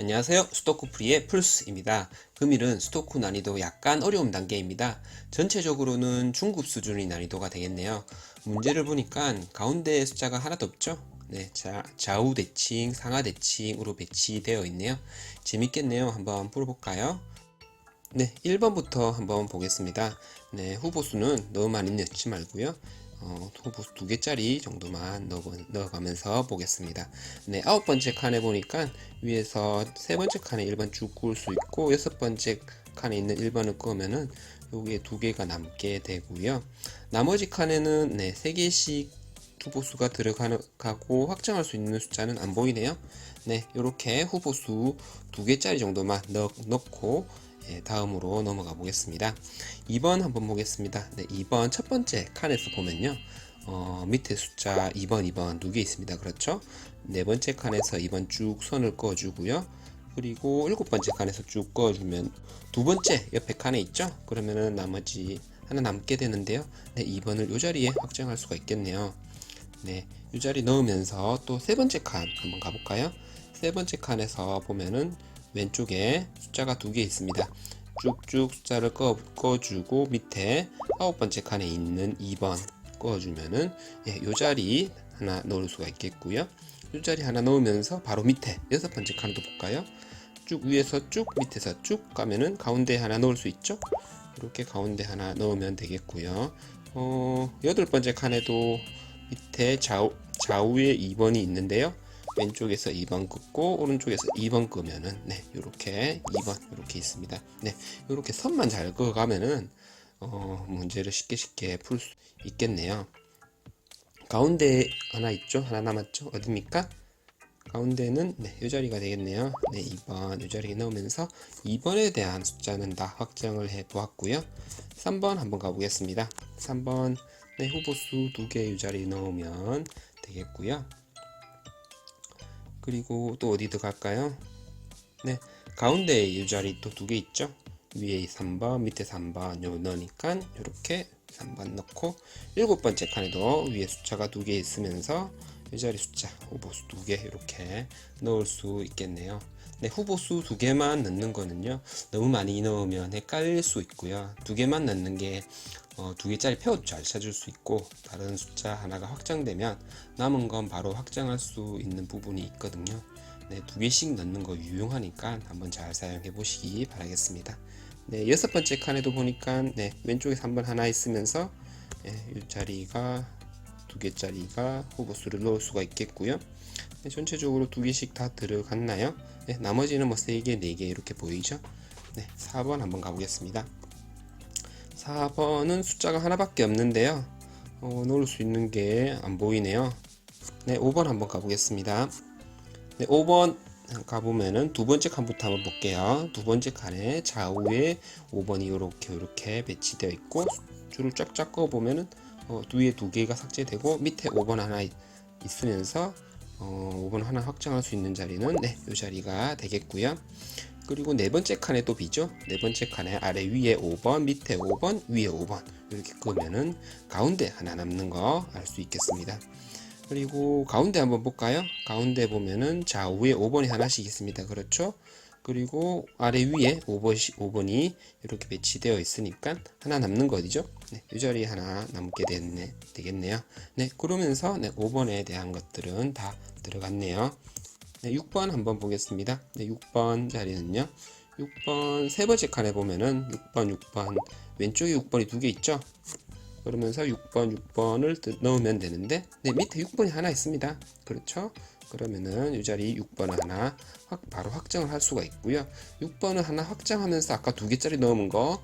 안녕하세요. 스토크프리의 플스입니다. 금일은 스토크 난이도 약간 어려움 단계입니다. 전체적으로는 중급 수준의 난이도가 되겠네요. 문제를 보니까 가운데 숫자가 하나도 없죠? 네, 자, 좌우 대칭, 상하 대칭으로 배치되어 있네요. 재밌겠네요. 한번 풀어볼까요? 네, 1번부터 한번 보겠습니다. 네, 후보 수는 너무 많이 넣지 말고요. 어, 후보 두 개짜리 정도만 넣어, 넣어가면서 보겠습니다. 네, 아홉 번째 칸에 보니까 위에서 세 번째 칸에 1번 쭉 구울 수 있고 여섯 번째 칸에 있는 1번을 끄면은 여기에 두 개가 남게 되고요. 나머지 칸에는 네, 세 개씩 후보수가 들어가고 확정할 수 있는 숫자는 안 보이네요. 네, 이렇게 후보수 두 개짜리 정도만 넣, 넣고 예, 다음으로 넘어가 보겠습니다. 2번 한번 보겠습니다. 네, 2번 첫 번째 칸에서 보면요. 어, 밑에 숫자 2번, 2번 두 개 있습니다. 그렇죠? 네 번째 칸에서 2번 쭉 선을 그어주고요. 그리고 일곱 번째 칸에서 쭉 그어주면 두 번째 옆에 칸에 있죠? 그러면은 나머지 하나 남게 되는데요. 네, 2번을 이 자리에 확정할 수가 있겠네요. 네, 이 자리 넣으면서 또 세 번째 칸 한번 가볼까요? 세 번째 칸에서 보면은 왼쪽에 숫자가 두 개 있습니다. 쭉쭉 숫자를 꺼, 꺼주고 밑에 아홉 번째 칸에 있는 2번 꺼주면은 예, 요 자리 하나 넣을 수가 있겠고요. 요 자리 하나 넣으면서 바로 밑에 여섯 번째 칸도 볼까요? 쭉 위에서 쭉 밑에서 쭉 가면은 가운데 하나 넣을 수 있죠? 이렇게 가운데 하나 넣으면 되겠고요. 어, 여덟 번째 칸에도 밑에 좌우, 좌우에 2번이 있는데요. 왼쪽에서 2번 긋고 오른쪽에서 2번 끄면은 네 이렇게 2번 이렇게 있습니다. 네 이렇게 선만 잘 그어가면은 어, 문제를 쉽게 쉽게 풀 수 있겠네요. 가운데 하나 있죠? 하나 남았죠? 어딥니까? 가운데는 네, 이 자리가 되겠네요. 네, 2번 이 자리에 넣으면서 2번에 대한 숫자는 다 확정을 해 보았고요. 3번 한번 가보겠습니다. 3번 네, 후보수 두개이 자리에 넣으면 되겠고요. 그리고 또 어디 들어갈까요? 네, 가운데 이 자리 또 두 개 있죠? 위에 3번, 밑에 3번 요 넣으니까 이렇게 3번 넣고 일곱 번째 칸에도 위에 숫자가 두 개 있으면서 이 자리 숫자 후보수 두 개 이렇게 넣을 수 있겠네요. 네, 후보수 두 개만 넣는 거는요 너무 많이 넣으면 헷갈릴 수 있고요. 두 개만 넣는 게 어, 두 개짜리 페어도 잘 찾을 수 있고 다른 숫자 하나가 확정되면 남은 건 바로 확정할 수 있는 부분이 있거든요. 네, 두 개씩 넣는 거 유용하니까 한번 잘 사용해 보시기 바라겠습니다. 네, 여섯 번째 칸에도 보니까 네, 왼쪽에 3번 하나 있으면서 네, 이 자리가 두 개짜리가 후보수를 넣을 수가 있겠고요. 네, 전체적으로 두 개씩 다 들어갔나요? 네, 나머지는 뭐 세 개, 네 개 이렇게 보이죠? 네, 4번 한번 가보겠습니다. 4번은 숫자가 하나밖에 없는데요. 어, 넣을 수 있는 게 안 보이네요. 네, 5번 한번 가보겠습니다. 네, 5번 가보면은 두 번째 칸부터 한번 볼게요. 두 번째 칸에 좌우에 5번이 이렇게 이렇게 배치되어 있고 줄을 쫙쫙 그어 보면은 어, 뒤에 두 개가 삭제되고 밑에 5번 하나 있, 있으면서 어, 5번 하나 확정할 수 있는 자리는 네, 이 자리가 되겠고요. 그리고 네 번째 칸에 또 비죠. 네 번째 칸에 아래 위에 5번, 밑에 5번, 위에 5번 이렇게 끄면은 가운데 하나 남는 거 알 수 있겠습니다. 그리고 가운데 한번 볼까요? 가운데 보면은 좌우에 5번이 하나씩 있습니다. 그렇죠? 그리고 아래 위에 5번, 5번이 이렇게 배치되어 있으니까 하나 남는 거 어디죠? 네, 이 자리에 하나 남게 됐네, 되겠네요. 네, 그러면서 네, 5번에 대한 것들은 다 들어갔네요. 네, 6번 한번 보겠습니다. 네, 6번 자리는요. 6번 세 번째 칸에 보면은 6번, 6번 왼쪽에 6번이 두 개 있죠? 그러면서 6번, 6번을 넣으면 되는데 네, 밑에 6번이 하나 있습니다. 그렇죠? 그러면은 이 자리 6번 하나 확, 바로 확정을 할 수가 있고요. 6번을 하나 확정하면서 아까 두 개짜리 넣은 거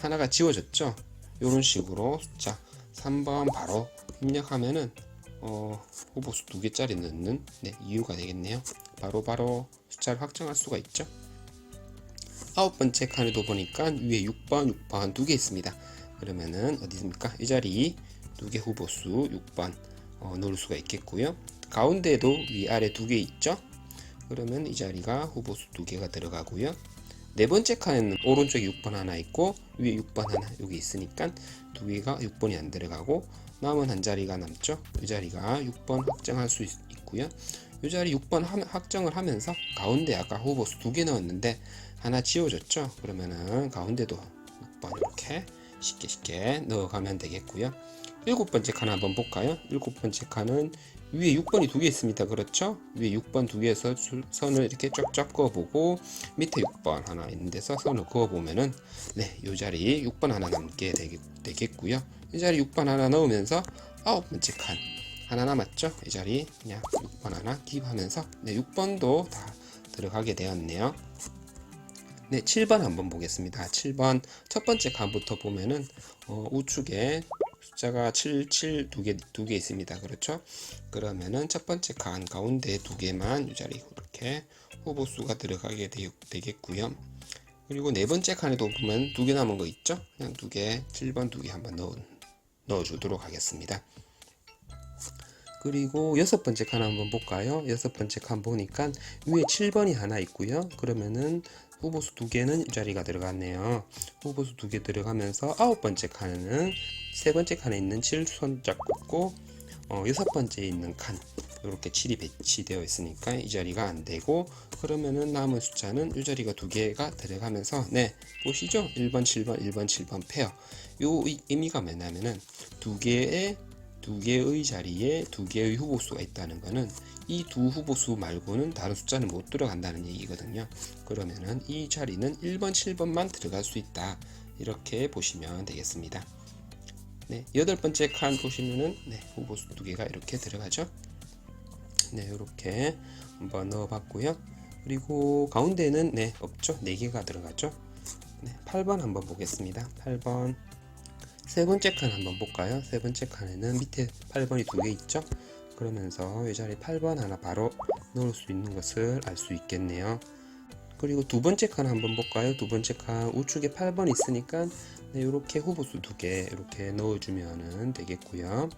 하나가 지워졌죠? 이런 식으로 숫자 3번 바로 입력하면은 어, 후보수 두 개짜리 넣는 네, 이유가 되겠네요. 바로 바로 숫자를 확정할 수가 있죠. 아홉 번째 칸에도 보니까 위에 6번, 6번 두 개 있습니다. 그러면은 어디 있습니까? 이 자리 두 개 후보수 6번 어, 넣을 수가 있겠고요. 가운데에도 위아래 두 개 있죠? 그러면 이 자리가 후보수 두 개가 들어가고요. 네 번째 칸에는 오른쪽에 6번 하나 있고 위에 6번 하나 여기 있으니까 두 개가 6번이 안 들어가고 남은 한 자리가 남죠. 이 자리가 6번 확정할 수 있, 고요 이 자리 6번 함- 확정을 하면서 가운데 아까 후보수 두 개 넣었는데 하나 지워졌죠? 그러면은 가운데도 6번 이렇게 쉽게 쉽게 넣어가면 되겠고요. 일곱 번째 칸 한번 볼까요? 일곱 번째 칸은 위에 6번이 두 개 있습니다. 그렇죠? 위에 6번 두 개에서 줄- 선을 이렇게 쫙쫙 그어보고 밑에 6번 하나 있는 데서 선을 그어보면은 네, 이 자리 6번 하나 남게 되겠, 되겠 고요. 이 자리 6번 하나 넣으면서 아홉 번째 칸 하나 남았죠? 이 자리 그냥 6번 하나 기입하면서 네, 6번도 다 들어가게 되었네요. 네, 7번 한번 보겠습니다. 7번 첫 번째 칸부터 보면은 어, 우측에 숫자가 7, 7 두 개, 두 개 있습니다. 그렇죠? 그러면은 첫 번째 칸 가운데 두 개만 이 자리 이렇게 후보 수가 들어가게 되, 되겠고요. 그리고 네 번째 칸에도 보면 두 개 남은 거 있죠? 그냥 두 개, 7번 두 개 한번 넣어, 넣어주도록 하겠습니다. 그리고 여섯 번째 칸 한번 볼까요? 여섯 번째 칸 보니까 위에 7번이 하나 있고요. 그러면은 후보수 두 개는 이 자리가 들어갔네요. 후보수 두 개 들어가면서 아홉 번째 칸은 세 번째 칸에 있는 7 손 잡고 어, 여섯 번째에 있는 칸 이렇게 7이 배치되어 있으니까 이 자리가 안 되고 그러면은 남은 숫자는 이 자리가 두 개가 들어가면서 네 보시죠 1번 7번 1번 7번 페어 요 의- 의미가 뭐냐면은 두 개의 두 개의 자리에 두 개의 후보수가 있다는 것은 이 두 후보수 말고는 다른 숫자는 못 들어간다는 얘기거든요. 그러면은 이 자리는 1번, 7번만 들어갈 수 있다. 이렇게 보시면 되겠습니다. 네, 여덟 번째 칸 보시면은 네, 후보수 두 개가 이렇게 들어가죠. 네, 이렇게 한번 넣어봤고요. 그리고 가운데는 네 없죠. 네 개가 들어가죠. 네, 8번 한번 보겠습니다. 8번 세 번째 칸 한번 볼까요? 세 번째 칸에는 밑에 8번이 두 개 있죠? 그러면서 이 자리에 8번 하나 바로 넣을 수 있는 것을 알 수 있겠네요. 그리고 두 번째 칸 한번 볼까요? 두 번째 칸 우측에 8번 있으니까 네, 이렇게 후보수 두 개 이렇게 넣어주면 되겠고요.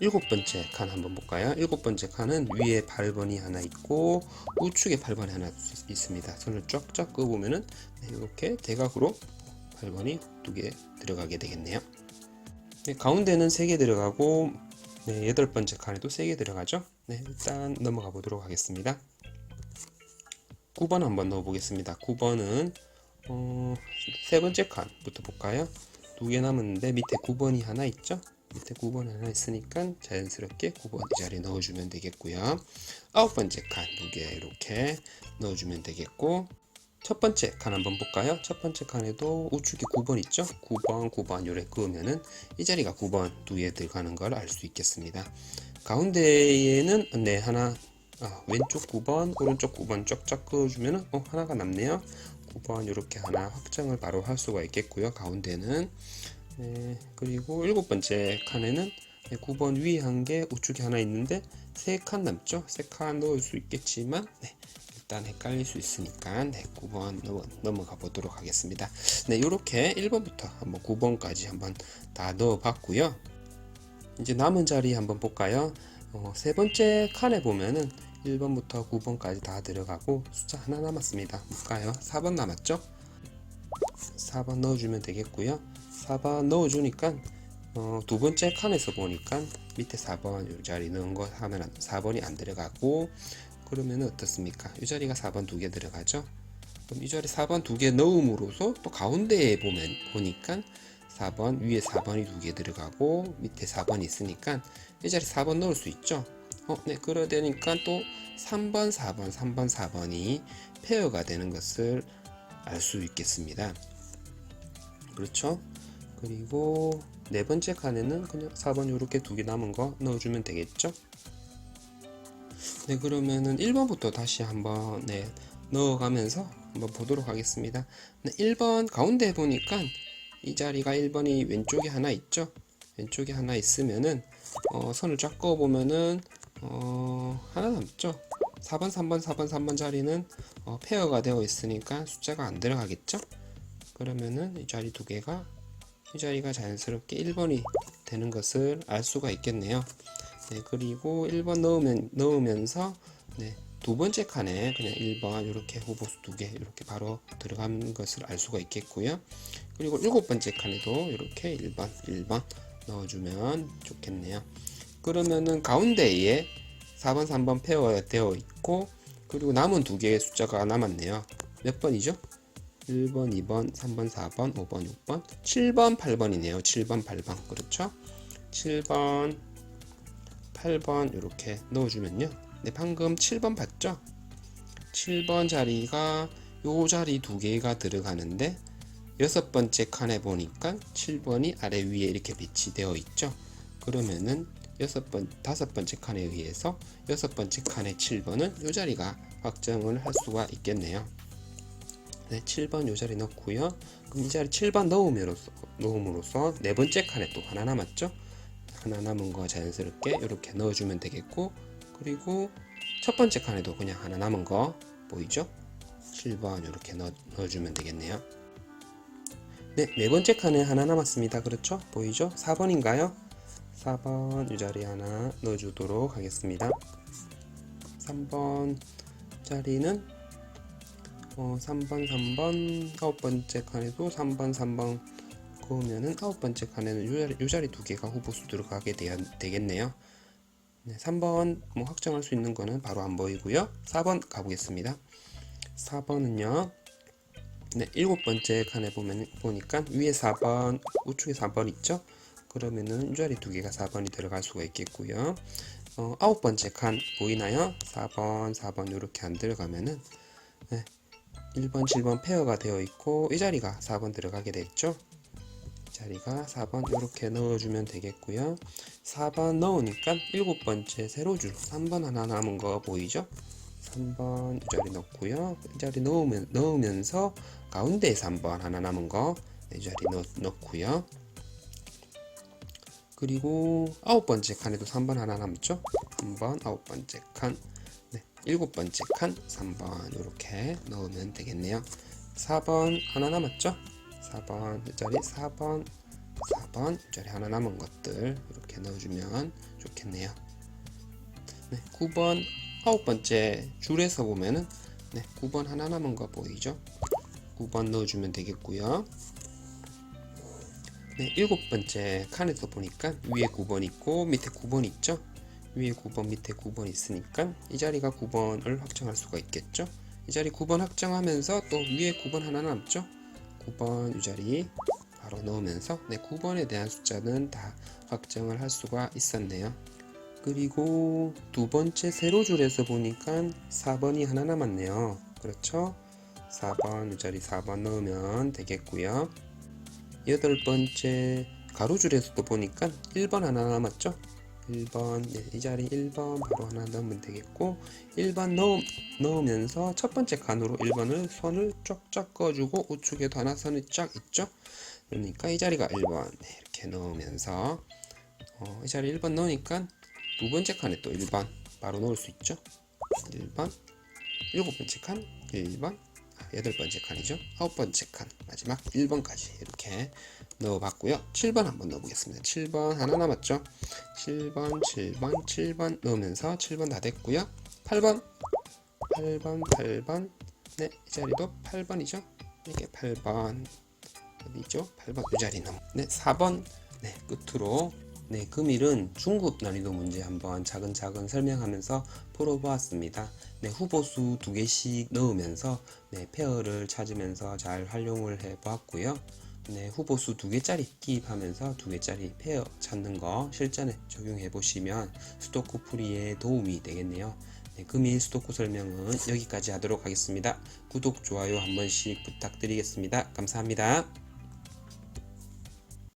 일곱 번째 칸 한번 볼까요? 일곱 번째 칸은 위에 8번이 하나 있고 우측에 8번이 하나 있- 있습니다. 손을 쫙쫙 그어보면은 네, 이렇게 대각으로 8번이 두 개 들어가게 되겠네요. 네, 가운데는 3개 들어가고 네, 여덟 번째 칸에도 3개 들어가죠. 네, 일단 넘어가 보도록 하겠습니다. 9번 한번 넣어 보겠습니다. 9번은 어, 세 번째 칸부터 볼까요? 두 개 남았는데 밑에 9번이 하나 있죠? 밑에 9번이 하나 있으니까 자연스럽게 9번 이 자리에 넣어주면 되겠고요. 아홉 번째 칸 두 개 이렇게 넣어주면 되겠고 첫 번째 칸 한번 볼까요? 첫 번째 칸에도 우측에 9번 있죠? 9번, 9번 요래 그으면은 이 자리가 9번 두 개 들어가는 걸 알 수 있겠습니다. 가운데에는 네 하나 아, 왼쪽 9번, 오른쪽 9번 쫙쫙 그어주면은 어 하나가 남네요. 9번 이렇게 하나 확정을 바로 할 수가 있겠고요. 가운데는 네, 그리고 일곱 번째 칸에는 네, 9번 위에 한 개 우측에 하나 있는데 세 칸 남죠? 세 칸 넣을 수 있겠지만 네, 일단 헷갈릴 수 있으니까 네, 9번 넘어, 넘어 가 보도록 하겠습니다. 네, 이렇게 1번부터 한번 9번까지 한번 다 넣어 봤고요. 이제 남은 자리 한번 볼까요? 어, 세 번째 칸에 보면은 1번부터 9번까지 다 들어가고 숫자 하나 남았습니다. 볼까요? 4번 남았죠? 4번 넣어주면 되겠고요. 4번 넣어주니까 어, 두 번째 칸에서 보니까 밑에 4번 이 자리 넣은 거 하면 안- 4번이 안 들어가고 그러면 어떻습니까? 이 자리가 4번 두 개 들어가죠? 그럼 이 자리 4번 두 개 넣음으로써 또 가운데에 보면 보니까 4번 위에 4번이 두 개 들어가고 밑에 4번이 있으니까 이 자리 4번 넣을 수 있죠? 어, 네, 그러야 되니까 또 3번, 4번, 3번, 4번이 페어가 되는 것을 알 수 있겠습니다. 그렇죠? 그리고 네 번째 칸에는 그냥 4번 이렇게 두 개 남은 거 넣어주면 되겠죠? 네, 그러면은 1번부터 다시 한번 네, 넣어가면서 한번 보도록 하겠습니다. 네, 1번 가운데 보니까 이 자리가 1번이 왼쪽에 하나 있죠? 왼쪽에 하나 있으면은 어, 선을 쫙 그어 보면은 어, 하나 남죠? 4번, 3번, 4번, 3번 자리는 어, 페어가 되어 있으니까 숫자가 안 들어가겠죠? 그러면은 이 자리 두 개가 이 자리가 자연스럽게 1번이 되는 것을 알 수가 있겠네요. 네, 그리고 1번 넣으면, 넣으면서 네, 두 번째 칸에 그냥 1번 이렇게 후보수 두 개 이렇게 바로 들어간 것을 알 수가 있겠고요. 그리고 일곱 번째 칸에도 이렇게 1번, 1번 넣어주면 좋겠네요. 그러면은 가운데에 4번, 3번 페어되어 있고 그리고 남은 두 개의 숫자가 남았네요. 몇 번이죠? 1번, 2번, 3번, 4번, 5번, 6번, 7번, 8번이네요. 7번, 8번. 그렇죠? 7번, 8번 이렇게 넣어주면요. 네, 방금 7번 봤죠? 7번 자리가 요 자리 두 개가 들어가는데 여섯 번째 칸에 보니까 7번이 아래 위에 이렇게 배치되어 있죠. 그러면은 여섯 번, 다섯 번째 칸에 의해서 여섯 번째 칸의 7번은 요 자리가 확정을 할 수가 있겠네요. 네, 7번 요 자리 넣고요. 그럼 이 자리 7번 넣음으로써, 넣음으로써 네 번째 칸에 또 하나 남았죠. 하나 남은 거 자연스럽게 이렇게 넣어주면 되겠고 그리고 첫 번째 칸에도 그냥 하나 남은 거 보이죠? 7번 이렇게 넣어, 넣어주면 되겠네요. 네, 네 번째 칸에 하나 남았습니다. 그렇죠? 보이죠? 4번인가요? 4번 이 자리에 하나 넣어주도록 하겠습니다. 3번 자리는 어, 3번, 3번, 아홉 번째 칸에도 3번, 3번 그으면은 아홉 번째 칸에는 요 자리, 요 자리 두 개가 후보수 들어가게 되, 되겠네요. 네, 3번 뭐 확정할 수 있는 거는 바로 안 보이고요. 4번 가보겠습니다. 4번은요. 네, 일곱 번째 칸에 보면 보니까 위에 4번, 우측에 4번 있죠? 그러면은 이 자리 두 개가 4번이 들어갈 수가 있겠고요. 어, 아홉 번째 칸 보이나요? 4번, 4번 이렇게 안 들어가면은 네, 1번, 7번 페어가 되어 있고 이 자리가 4번 들어가게 됐죠? 이 자리가 4번 이렇게 넣어주면 되겠고요. 4번 넣으니까 일곱 번째 세로줄 3번 하나 남은 거 보이죠? 3번 이 자리 넣고요. 이 자리 넣으면, 넣으면서 가운데에 3번 하나 남은 거이 자리 넣, 넣고요. 그리고 아홉 번째 칸에도 3번 하나 남죠? 3번 아홉 번째 칸 네, 일곱 번째 칸 3번 이렇게 넣으면 되겠네요. 4번 하나 남았죠? 4번 이 자리 4번 4번 이 자리 하나 남은 것들 이렇게 넣어주면 좋겠네요. 네, 9번 아홉 번째 줄에서 보면은 네, 9번 하나 남은 거 보이죠? 9번 넣어주면 되겠고요. 네, 일곱 번째 칸에서 보니까 위에 9번 있고 밑에 9번 있죠? 위에 9번 밑에 9번 있으니까 이 자리가 9번을 확정할 수가 있겠죠? 이 자리 9번 확정하면서 또 위에 9번 하나 남죠? 9번 이 자리 바로 넣으면서 네, 9번에 대한 숫자는 다 확정을 할 수가 있었네요. 그리고 두 번째 세로 줄에서 보니까 4번이 하나 남았네요. 그렇죠? 4번 이 자리 4번 넣으면 되겠고요. 여덟 번째 가로줄에서도 보니까 1번 하나 남았죠? 1번 네, 이 자리 1번 바로 하나 넣으면 되겠고 1번 넣, 넣으면서 첫 번째 칸으로 1번을 선을 쫙쫙 꺼주고 우측에도 하나 선이 쫙 있죠? 그러니까 이 자리가 1번 네, 이렇게 넣으면서 어, 이 자리 1번 넣으니까 두 번째 칸에 또 1번 바로 넣을 수 있죠? 1번 일곱 번째 칸 1번 아, 여덟 번째 칸이죠. 아홉 번째 칸 마지막 1번까지 이렇게 넣어봤고요. 7번 한번 넣어보겠습니다. 7번 하나 남았죠. 7번, 7번, 7번 넣으면서 7번 다 됐고요. 8번, 8번, 8번. 네, 이 자리도 8번이죠. 이게 8번 어디죠? 8번 이 자리 넘. 네, 4번 네 끝으로 네, 금일은 중급 난이도 문제 한번 차근차근 설명하면서 풀어보았습니다. 네, 후보수 두 개씩 넣으면서 네, 페어를 찾으면서 잘 활용을 해보았고요. 네, 후보수 두 개짜리 기입하면서 두 개짜리 페어 찾는 거 실전에 적용해 보시면 수도쿠 풀이에 도움이 되겠네요. 네, 금일 수도쿠 설명은 여기까지 하도록 하겠습니다. 구독, 좋아요 한 번씩 부탁드리겠습니다. 감사합니다.